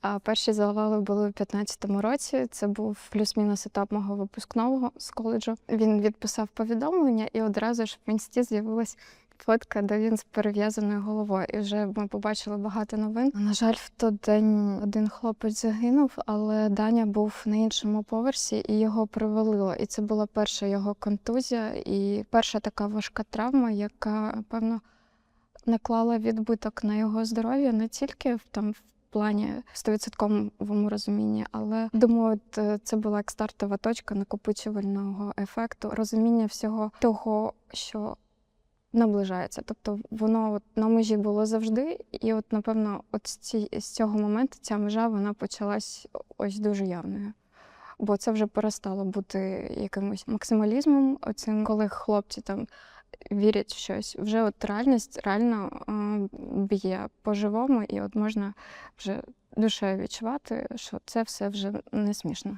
А перші завали були у 15-му році. Це був плюс-мінус етап мого випускного з коледжу. Він відписав повідомлення, і одразу ж в інсті з'явилась фотка, де він з перев'язаною головою. І вже ми побачили багато новин. На жаль, в той день один хлопець загинув, але Даня був на іншому поверсі і його привалило. І це була перша його контузія і перша така важка травма, яка певно наклала відбиток на його здоров'я не тільки в там плані 100% розумінні, але думаю, е, це була як стартова точка накопичувального ефекту, розуміння всього того, що наближається. Тобто воно от на межі було завжди, і от напевно, от з цього моменту ця межа вона почалась ось дуже явною. Бо це вже перестало бути якимось максималізмом, оцим, коли хлопці там вірять в щось. Вже от реальність реально б'є по-живому, і от можна вже душею відчувати, що це все вже не смішно.